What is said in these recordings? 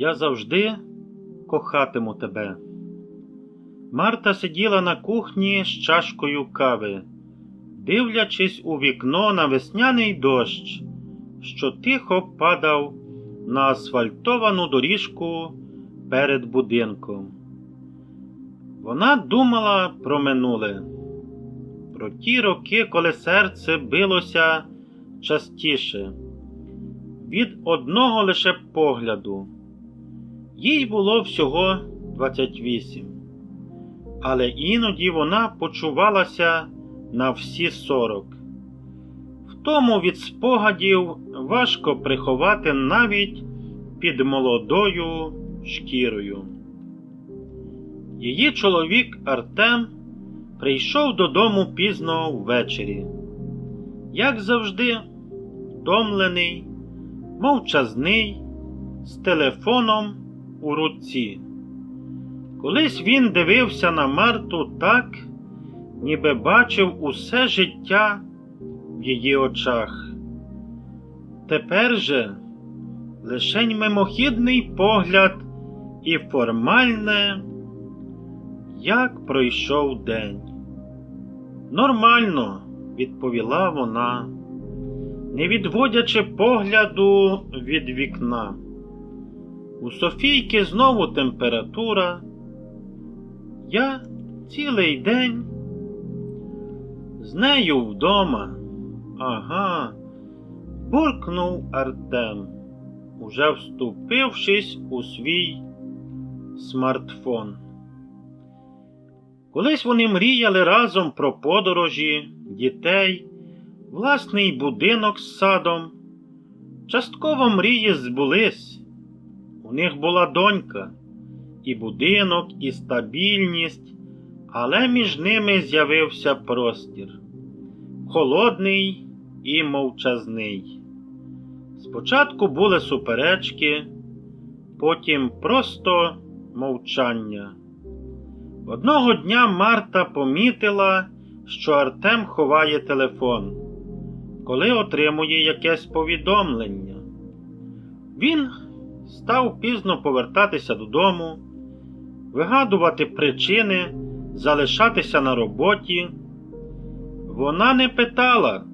Я завжди кохатиму тебе. Марта сиділа на кухні з чашкою кави, дивлячись у вікно на весняний дощ, що тихо падав на асфальтовану доріжку перед будинком. Вона думала про минуле, про ті роки, коли серце билося частіше, від одного лише погляду. Їй було всього 28, але іноді вона почувалася на всі 40. Втому від спогадів важко приховати навіть під молодою шкірою. Її чоловік Артем прийшов додому пізно ввечері. Як завжди, втомлений, мовчазний, з телефоном у руці. Колись він дивився на Марту так, ніби бачив усе життя в її очах. Тепер же лишень мимохідний погляд і формальне, як пройшов день. Нормально, відповіла вона, не відводячи погляду від вікна. У Софійки знову температура. Я цілий день з нею вдома. Ага, буркнув Артем, уже вступившись у свій смартфон. Колись вони мріяли разом про подорожі, дітей, власний будинок з садом. Частково мрії збулись. У них була донька, і будинок, і стабільність, але між ними з'явився простір холодний і мовчазний. Спочатку були суперечки, потім просто мовчання. Одного дня Марта помітила, що Артем ховає телефон, коли отримує якесь повідомлення. Він став пізно повертатися додому, вигадувати причини, залишатися на роботі. Вона не питала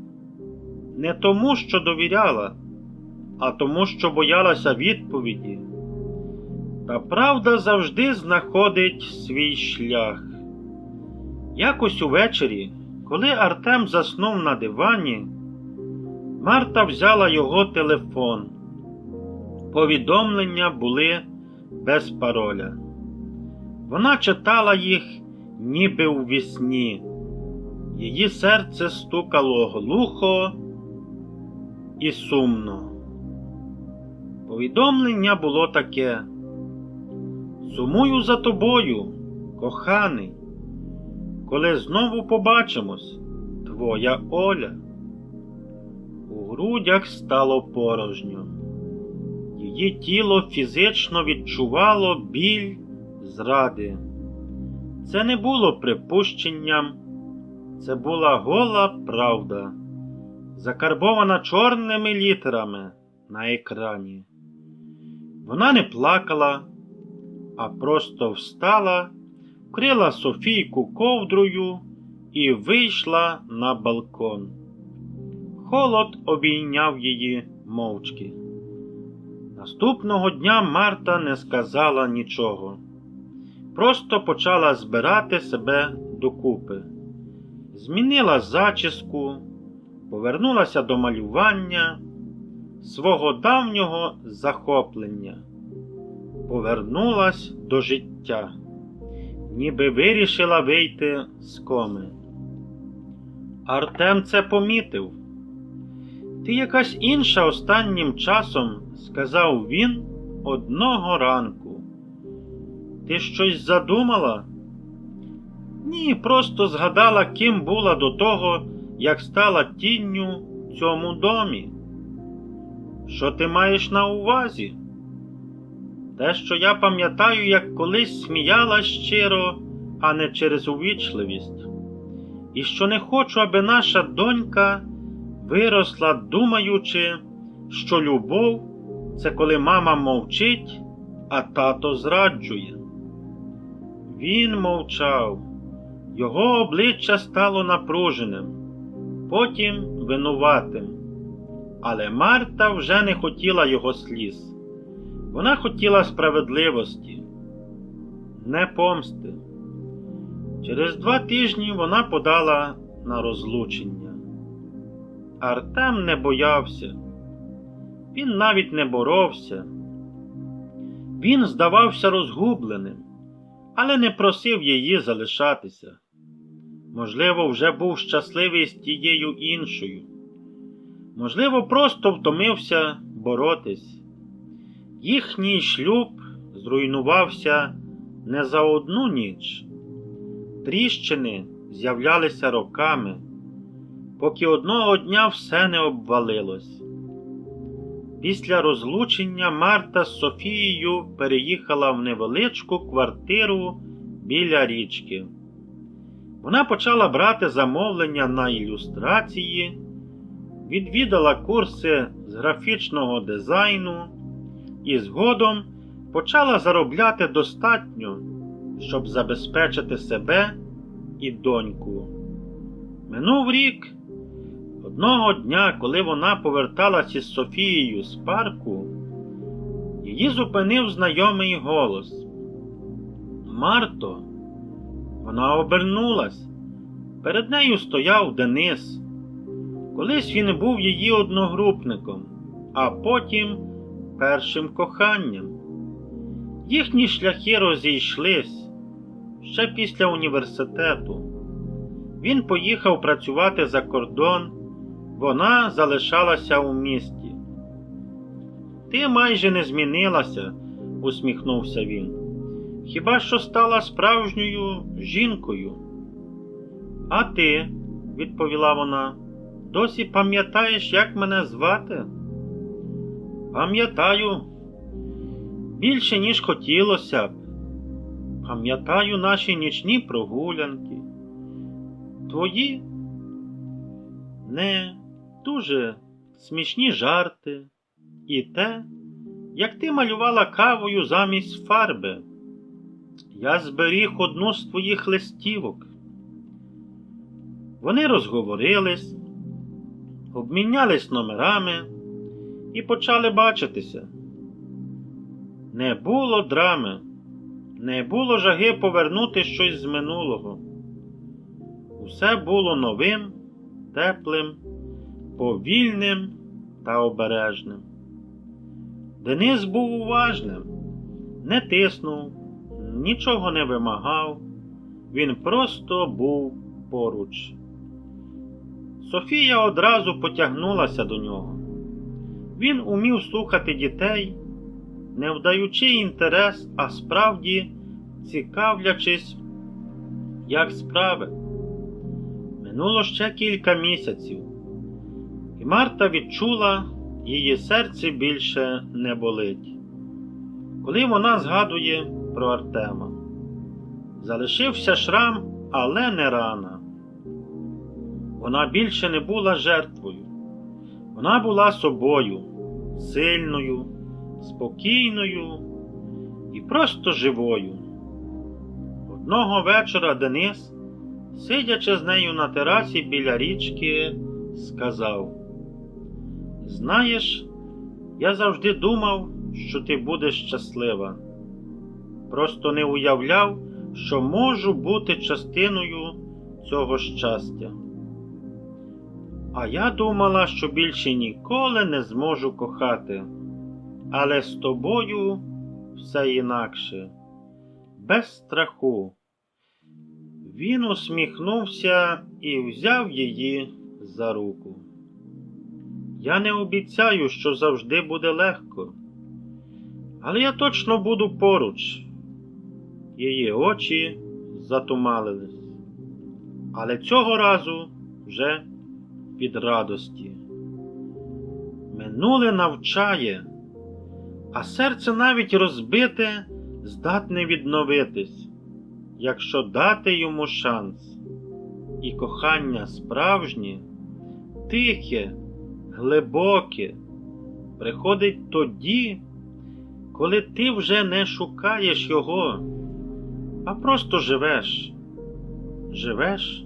не тому, що довіряла, а тому, що боялася відповіді. Та правда завжди знаходить свій шлях. Якось увечері, коли Артем заснув на дивані, Марта взяла його телефон. Повідомлення були без пароля. Вона читала їх, ніби у вісні. Її серце стукало глухо і сумно. Повідомлення було таке. Сумую за тобою, коханий, коли знову побачимось, твоя Оля. У грудях стало порожньо. Її тіло фізично відчувало біль зради. Це не було припущенням, це була гола правда, закарбована чорними літерами на екрані. Вона не плакала, а просто встала, вкрила Софійку ковдрою і вийшла на балкон. Холод обійняв її мовчки. Наступного дня Марта не сказала нічого, просто почала збирати себе докупи. Змінила зачіску, повернулася до малювання, свого давнього захоплення, повернулась до життя, ніби вирішила вийти з коми. Артем це помітив. Ти якась інша останнім часом, сказав він одного ранку. Ти щось задумала? Ні, просто згадала, ким була до того, як стала тінню в цьому домі. Що ти маєш на увазі? Те, що я пам'ятаю, як колись сміяла щиро, а не через увічливість, і що не хочу, аби наша донька виросла, думаючи, що любов це коли мама мовчить а тато зраджує. Він мовчав, його обличчя стало напруженим, потім винуватим. Але Марта вже не хотіла його сліз. Вона хотіла справедливості, не помсти. Через два тижні вона подала на розлучення. Артем не боявся, він навіть не боровся. Він здавався розгубленим, але не просив її залишатися. Можливо, вже був щасливий з тією іншою. Можливо, просто втомився боротись. Їхній шлюб зруйнувався не за одну ніч. Тріщини з'являлися роками, поки одного дня все не обвалилось. Після розлучення Марта з Софією переїхала в невеличку квартиру біля річки. Вона почала брати замовлення на ілюстрації, відвідала курси з графічного дизайну і згодом почала заробляти достатньо, щоб забезпечити себе і доньку. Минув рік. Одного дня, коли вона поверталась із Софією з парку, її зупинив знайомий голос. Марто, вона обернулась. Перед нею стояв Денис. Колись він був її одногрупником, а потім першим коханням. Їхні шляхи розійшлись ще після університету. Він поїхав працювати за кордон, вона залишалася у місті. Ти майже не змінилася, усміхнувся він. Хіба що стала справжньою жінкою? А ти, відповіла вона, досі пам'ятаєш, як мене звати? Пам'ятаю, більше, ніж хотілося б. Пам'ятаю наші нічні прогулянки. Твої не дуже смішні жарти і те, як ти малювала кавою замість фарби. Я зберіг одну з твоїх листівок. Вони розговорились, обмінялись номерами і почали бачитися. Не було драми, не було жаги повернути щось з минулого. Усе було новим, теплим, повільним та обережним. Денис був уважним, не тиснув, нічого не вимагав, він просто був поруч. Софія одразу потягнулася до нього. Він умів слухати дітей, не вдаючи інтерес, а справді цікавлячись, як справи. Минуло ще кілька місяців, Марта відчула, її серце більше не болить. Коли вона згадує про Артема, залишився шрам, але не рана. Вона більше не була жертвою. Вона була собою, сильною, спокійною і просто живою. Одного вечора Денис, сидячи з нею на терасі біля річки, сказав: Знаєш, я завжди думав, що ти будеш щаслива. Просто не уявляв, що можу бути частиною цього щастя. А я думала, що більше ніколи не зможу кохати, але з тобою все інакше, без страху. Він усміхнувся і взяв її за руку. Я не обіцяю, що завжди буде легко, але я точно буду поруч. Її очі затумалились, але цього разу вже від радості. Минуле навчає, а серце навіть розбите, здатне відновитись, якщо дати йому шанс. І кохання справжнє, тихе, глибоке, приходить тоді, коли ти вже не шукаєш його, а просто живеш. Живеш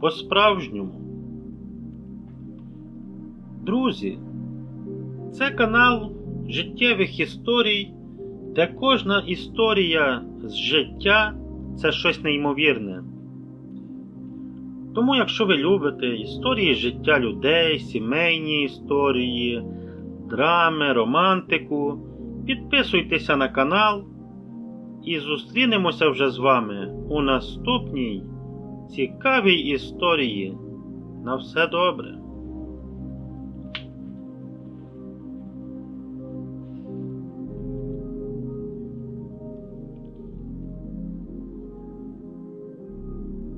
по-справжньому. Друзі, це канал життєвих історій, де кожна історія з життя це щось неймовірне. Тому, якщо ви любите історії життя людей, сімейні історії, драми, романтику, підписуйтеся на канал і зустрінемося вже з вами у наступній цікавій історії. На все добре!